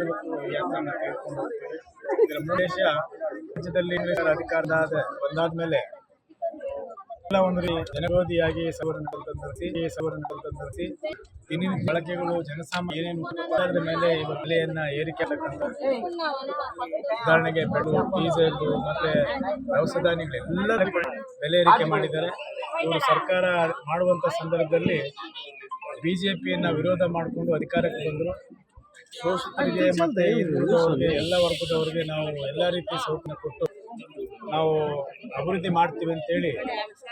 ಇವತ್ತು ಯಾತ್ರೆಯನ್ನು ತೆಗೆದುಕೊಂಡು ಇದರ ಉದ್ದೇಶ ರಾಜ್ಯದಲ್ಲಿ ಬಂದಾದ ಮೇಲೆ ಎಲ್ಲ ಒಂದು ರೀತಿ ಜನವಿರೋಧಿಯಾಗಿ ಸವರನ್ನು ತಂದಿಸಿ ಸವರನ್ನು ತಂದಿಸಿ ದಿನ ಬಳಕೆಗಳು ಜನಸಾಮಾನ್ಯ ಏನೇನು ಅದರ ಮೇಲೆ ಇವಾಗ ಬೆಲೆಯನ್ನ ಏರಿಕೆ ಆಗ್ತಕ್ಕಂಥ ಉದಾಹರಣೆಗೆ ಪೆಟ್ರೋಲ್ ಡೀಸೆಲ್ ಮತ್ತೆ ದವಸ ಧಾನ್ಯಗಳೆಲ್ಲ ಬೆಲೆ ಏರಿಕೆ ಮಾಡಿದ್ದಾರೆ. ಇವರು ಸರ್ಕಾರ ಮಾಡುವಂತ ಸಂದರ್ಭದಲ್ಲಿ ಬಿಜೆಪಿಯನ್ನ ವಿರೋಧ ಮಾಡಿಕೊಂಡು ಅಧಿಕಾರಕ್ಕೆ ಬಂದರು. ಶೋಷಿತರಿಗೆ ಮತ್ತೆ ದುಡಿದವರಿಗೆ ಎಲ್ಲ ವರ್ಗದವ್ರಿಗೆ ನಾವು ಎಲ್ಲ ರೀತಿ ಸೌಕರ್ಯ ಕೊಟ್ಟು ನಾವು ಅಭಿವೃದ್ಧಿ ಮಾಡ್ತೀವಿ ಅಂತೇಳಿ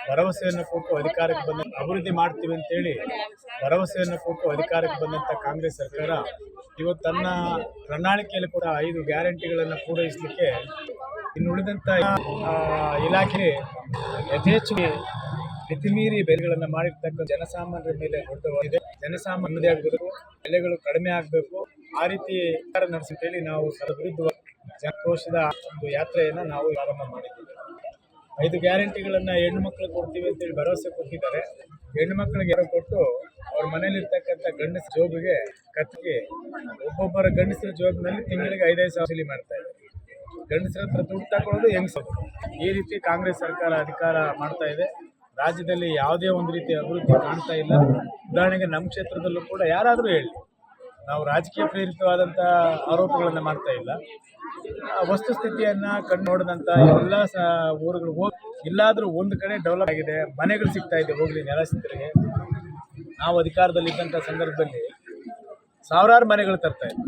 ಭರವಸೆಯನ್ನು ಕೊಟ್ಟು ಅಧಿಕಾರಕ್ಕೆ ಬಂದ ಅಭಿವೃದ್ಧಿ ಮಾಡ್ತೀವಿ ಅಂತೇಳಿ ಭರವಸೆಯನ್ನು ಕೊಟ್ಟು ಅಧಿಕಾರಕ್ಕೆ ಬಂದಂಥ ಕಾಂಗ್ರೆಸ್ ಸರ್ಕಾರ ಇವತ್ತು ತನ್ನ ಪ್ರಣಾಳಿಕೆಯಲ್ಲಿ ಕೂಡ ಐದು ಗ್ಯಾರಂಟಿಗಳನ್ನು ಪೂರೈಸಲಿಕ್ಕೆ ಇನ್ನು ಉಳಿದಂಥ ಇಲಾಖೆ ಯಥೇಚ್ಛವಾಗಿ ಮಿತಿಮೀರಿ ಬೆಲೆಗಳನ್ನು ಮಾಡಿರ್ತಕ್ಕಂಥ ಜನಸಾಮಾನ್ಯರ ಮೇಲೆ ದೊಡ್ಡವಾಗಿದೆ ಜನಸಾಮಾನ್ಯ ಆಗಬೇಕು ಬೆಲೆಗಳು ಕಡಿಮೆ ಆಗಬೇಕು. ಆ ರೀತಿ ನಡೆಸಿದ ಹೇಳಿ ನಾವು ವಿರುದ್ಧ ಜನಕೋಶದ ಒಂದು ಯಾತ್ರೆಯನ್ನು ನಾವು ಪ್ರಾರಂಭ ಮಾಡಿದ್ದೀವಿ. ಐದು ಗ್ಯಾರಂಟಿಗಳನ್ನು ಹೆಣ್ಣು ಮಕ್ಕಳು ಕೊಡ್ತೀವಿ ಅಂತೇಳಿ ಭರವಸೆ ಕೊಟ್ಟಿದ್ದಾರೆ. ಹೆಣ್ಣು ಮಕ್ಕಳಿಗೆ ಯಾರೋ ಕೊಟ್ಟು ಅವ್ರ ಮನೆಯಲ್ಲಿರ್ತಕ್ಕಂಥ ಗಂಡಸ ಜೋಬಿಗೆ ಕತ್ತಿಗೆ ಒಬ್ಬೊಬ್ಬರ ಗಂಡಸರ ಜೋಬಿನಲ್ಲಿ ತಿಂಗಳಿಗೆ ಐದೈದು ಸಾವಿರ ವಸೂಲಿ ಮಾಡ್ತಾ ಇದ್ದಾರೆ. ಗಂಡಸರ ಹತ್ರ ದುಡ್ಡು ತಗೊಳ್ಳೋದು ಹೆಂಗಸರು ಈ ರೀತಿ ಕಾಂಗ್ರೆಸ್ ಸರ್ಕಾರ ಅಧಿಕಾರ ಮಾಡ್ತಾ ಇದೆ. ರಾಜ್ಯದಲ್ಲಿ ಯಾವುದೇ ಒಂದು ರೀತಿ ಅಭಿವೃದ್ಧಿ ಕಾಣ್ತಾ ಇಲ್ಲ. ಉದಾಹರಣೆಗೆ ನಮ್ಮ ಕ್ಷೇತ್ರದಲ್ಲೂ ಕೂಡ ಯಾರಾದರೂ ಹೇಳಿ. ನಾವು ರಾಜಕೀಯ ಪ್ರೇರಿತವಾದಂಥ ಆರೋಪಗಳನ್ನು ಮಾಡ್ತಾ ಇಲ್ಲ. ವಸ್ತುಸ್ಥಿತಿಯನ್ನ ಕಂಡು ನೋಡಿದಂಥ ಎಲ್ಲ ಸ ಊರುಗಳು ಹೋಗಿ ಇಲ್ಲಾದರೂ ಒಂದು ಕಡೆ ಡೆವಲಪ್ ಆಗಿದೆ, ಮನೆಗಳು ಸಿಗ್ತಾ ಇದೆ ಹೋಗ್ಲಿ ನೆಲಸ್ಥಿತರಿಗೆ ನಾವು ಅಧಿಕಾರದಲ್ಲಿದ್ದಂಥ ಸಂದರ್ಭದಲ್ಲಿ ಸಾವಿರಾರು ಮನೆಗಳು ತರ್ತಾ ಇದ್ವಿ.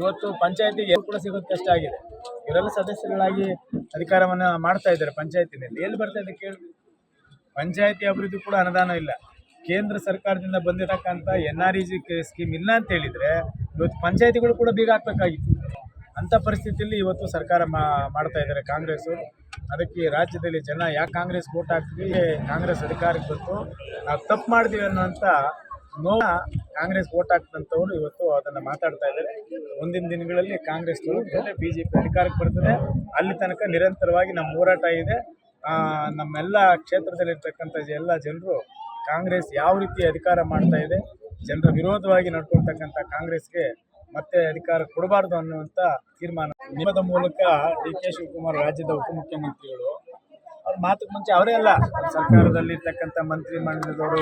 ಇವತ್ತು ಪಂಚಾಯತಿಗೆ ಕೂಡ ಸಿಗೋದು ಕಷ್ಟ ಆಗಿದೆ. ಇವರೆಲ್ಲ ಸದಸ್ಯರುಗಳಾಗಿ ಅಧಿಕಾರವನ್ನು ಮಾಡ್ತಾ ಇದ್ದಾರೆ ಪಂಚಾಯತಿನಲ್ಲಿ. ಎಲ್ಲಿ ಬರ್ತಾ ಇದೆ ಕೇಳಿ. ಪಂಚಾಯತಿ ಅಭಿವೃದ್ಧಿ ಕೂಡ ಅನುದಾನ ಇಲ್ಲ. ಕೇಂದ್ರ ಸರ್ಕಾರದಿಂದ ಬಂದಿರತಕ್ಕಂಥ N R E G scheme ಇಲ್ಲ ಅಂತ ಹೇಳಿದ್ರೆ ಇವತ್ತು ಪಂಚಾಯತಿಗಳು ಕೂಡ ಬೀಗ ಹಾಕಬೇಕಾಗಿತ್ತು. ಅಂಥ ಪರಿಸ್ಥಿತಿಯಲ್ಲಿ ಇವತ್ತು ಸರ್ಕಾರ ಮಾಡ್ತಾ ಇದ್ದಾರೆ ಕಾಂಗ್ರೆಸ್ ಅದಕ್ಕೆ ರಾಜ್ಯದಲ್ಲಿ ಜನ ಯಾಕೆ ಕಾಂಗ್ರೆಸ್ ಓಟ್ ಹಾಕ್ತೀವಿ ಕಾಂಗ್ರೆಸ್ ಅಧಿಕಾರಕ್ಕೆ ಬಂತು, ನಾವು ತಪ್ಪು ಮಾಡಿದೀವಿ ಅನ್ನೋಂಥ ನೋ ಕಾಂಗ್ರೆಸ್ ವೋಟ್ ಹಾಕ್ತಂಥವ್ರು ಇವತ್ತು ಅದನ್ನು ಮಾತಾಡ್ತಾ ಇದ್ದಾರೆ. ಮುಂದಿನ ದಿನಗಳಲ್ಲಿ ಕಾಂಗ್ರೆಸ್ ಬಿ ಜೆ ಪಿ ಅಧಿಕಾರಕ್ಕೆ ಬರ್ತದೆ. ಅಲ್ಲಿ ತನಕ ನಿರಂತರವಾಗಿ ನಮ್ಮ ಹೋರಾಟ ಇದೆ. ನಮ್ಮೆಲ್ಲ ಕ್ಷೇತ್ರದಲ್ಲಿರ್ತಕ್ಕಂಥ ಎಲ್ಲ ಜನರು ಕಾಂಗ್ರೆಸ್ ಯಾವ ರೀತಿ ಅಧಿಕಾರ ಮಾಡ್ತಾ ಇದೆ, ಜನರ ವಿರೋಧವಾಗಿ ನಡ್ಕೊಳ್ತಕ್ಕಂಥ ಕಾಂಗ್ರೆಸ್ಗೆ ಮತ್ತೆ ಅಧಿಕಾರ ಕೊಡಬಾರ್ದು ಅನ್ನುವಂಥ ತೀರ್ಮಾನ. ನಿಮ್ಮದ ಮೂಲಕ ಡಿ ಕೆ ಶಿವಕುಮಾರ್ ರಾಜ್ಯದ ಉಪಮುಖ್ಯಮಂತ್ರಿಗಳು ಅವ್ರ ಮುಂಚೆ ಅವರೇ ಅಲ್ಲ ಸರ್ಕಾರದಲ್ಲಿ ಇರ್ತಕ್ಕಂಥ ಮಂತ್ರಿ ಮಂಡಲದವರು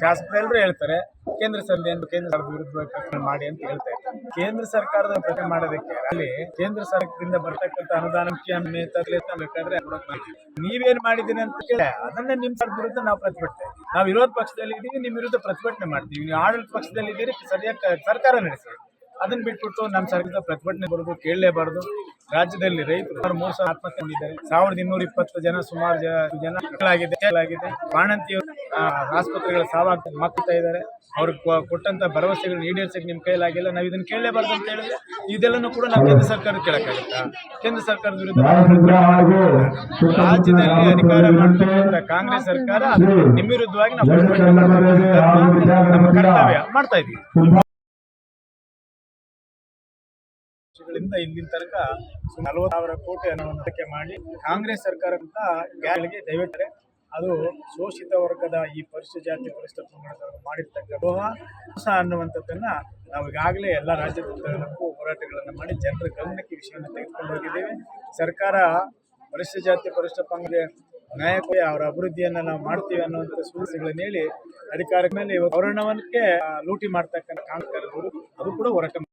ಶಾಸಕರೆಲ್ಲರೂ ಹೇಳ್ತಾರೆ, ಕೇಂದ್ರ ಸರ್ಕಾರ ಕೇಂದ್ರ ವಿರುದ್ಧವಾಗಿ ಪ್ರಕರಣ ಮಾಡಿ ಅಂತ ಹೇಳ್ತಾ ಇದ್ದಾರೆ ಕೇಂದ್ರ ಸರ್ಕಾರದ ಪ್ರತಿ ಮಾಡೋದಕ್ಕೆ ಅಲ್ಲಿ ಕೇಂದ್ರ ಸರ್ಕಾರದಿಂದ ಬರ್ತಕ್ಕಂಥ ಅನುದಾನಕ್ಕೆ ಬೇಕಾದ್ರೆ. ನೀವೇನ್ ಮಾಡಿದೀನಿ ಅಂತ ಕೇಳಿ ಅದನ್ನೇ ನಿಮ್ ಸರ್ಕಾರದ ವಿರುದ್ಧ ನಾವು ಪ್ರತಿಭಟನೆ. ನಾವು ವಿರೋಧ ಪಕ್ಷದಲ್ಲಿ ಇದ್ದೀವಿ ನಿಮ್ ವಿರುದ್ಧ ಪ್ರತಿಭಟನೆ ಮಾಡ್ತೀವಿ. ನೀವು ಆಡಳಿತ ಪಕ್ಷದಲ್ಲಿ ಇದ್ದೀರಿ ಸರಿಯಾಗಿ ಸರ್ಕಾರ ನಡೆಸಿ ಅದನ್ನ ಬಿಟ್ಬಿಟ್ಟು ನಮ್ಮ ಸರ್ಕಾರದ ಪ್ರತಿಭಟನೆ ಬರೋದು ಕೇಳಲೇಬಾರದು. ರಾಜ್ಯದಲ್ಲಿ ರೈತರು ಮೋಸ ಮೂರು ಸಾವಿರ ಆತ್ಮಹತ್ಯೆ ಮಾಡಿದ್ದಾರೆ. ಸಾವಿರದ ಇನ್ನೂರ ಇಪ್ಪತ್ತು ಜನ ಸುಮಾರು ಜನ ಆಗಿದೆ ಬಾಣಂತಿ ಆಸ್ಪತ್ರೆಗಳ ಸಾವಾಗ್ತದೆ ಮಕ್ಕಳ್ತಾ ಇದ್ದಾರೆ. ಅವ್ರಿಗೆ ಕೊಟ್ಟಂತ ಭರವಸೆಗಳನ್ನ ಈಡೇರ್ಸಕ್ಕೆ ನಿಮ್ಮ ಕೈಲಾಗಿಲ್ಲ ನಾವು ಇದನ್ನ ಕೇಳಲೇಬಾರ್ದು ಅಂತ ಹೇಳಿದ್ರೆ ಇದೆಲ್ಲನೂ ಕೂಡ ನಾವು ಕೇಂದ್ರ ಸರ್ಕಾರ ಕೇಳಕ್ಕಾಗುತ್ತಾ? ಕೇಂದ್ರ ಸರ್ಕಾರದ ವಿರುದ್ಧ? ರಾಜ್ಯದಲ್ಲಿ ಅಧಿಕಾರ ಮಾಡ್ತಕ್ಕಂಥ ಕಾಂಗ್ರೆಸ್ ಸರ್ಕಾರ ನಿಮ್ಮ ವಿರುದ್ಧವಾಗಿ ನಾವು ನಮ್ಮ ಕರ್ತವ್ಯ ಮಾಡ್ತಾ ಇದೀವಿ. ವರ್ಷಗಳಿಂದ ಇಲ್ಲಿನ ತನಕ ನಲವತ್ತು ಸಾವಿರ ಕೋಟಿ ಹಣವನ್ನು ಮಾಡಿ ಕಾಂಗ್ರೆಸ್ ಸರ್ಕಾರದಿಂದ ಗ್ಯಾಲಿಗೆ ದಯವಿಟ್ಟರೆ ಅದು ಶೋಷಿತ ವರ್ಗದ ಈ ಪರಿಶಿಷ್ಟ ಜಾತಿ ಪರಿಶಿಷ್ಟ ಪಂಗಡದವರು ಮಾಡಿರ್ತಕ್ಕ ಗೋಹ ಹೊಸ ಅನ್ನುವಂಥದ್ದನ್ನ ನಾವು ಈಗಾಗಲೇ ಎಲ್ಲ ರಾಜ್ಯದಲ್ಲೂ ಹೋರಾಟಗಳನ್ನು ಮಾಡಿ ಜನರ ಗಮನಕ್ಕೆ ವಿಷಯವನ್ನು ತೆಗೆದುಕೊಂಡು ಹೋಗಿದ್ದೇವೆ. ಸರ್ಕಾರ ಪರಿಶಿಷ್ಟ ಜಾತಿ ಪರಿಶಿಷ್ಟ ಪಂಗಡ ನ್ಯಾಯಕ್ಕೆ ಅವರ ಅಭಿವೃದ್ಧಿಯನ್ನ ನಾವು ಮಾಡ್ತೀವಿ ಅನ್ನುವಂಥ ಸುಳ್ಳುಗಳನ್ನ ಹೇಳಿ ಅಧಿಕಾರಿಗಳಲ್ಲಿ ಮೇಲೆ ಲೂಟಿ ಮಾಡ್ತಕ್ಕಂಥ ಕಾಂಗ್ರೆಸ್ ಅದು ಕೂಡ ಹೋರಾಟ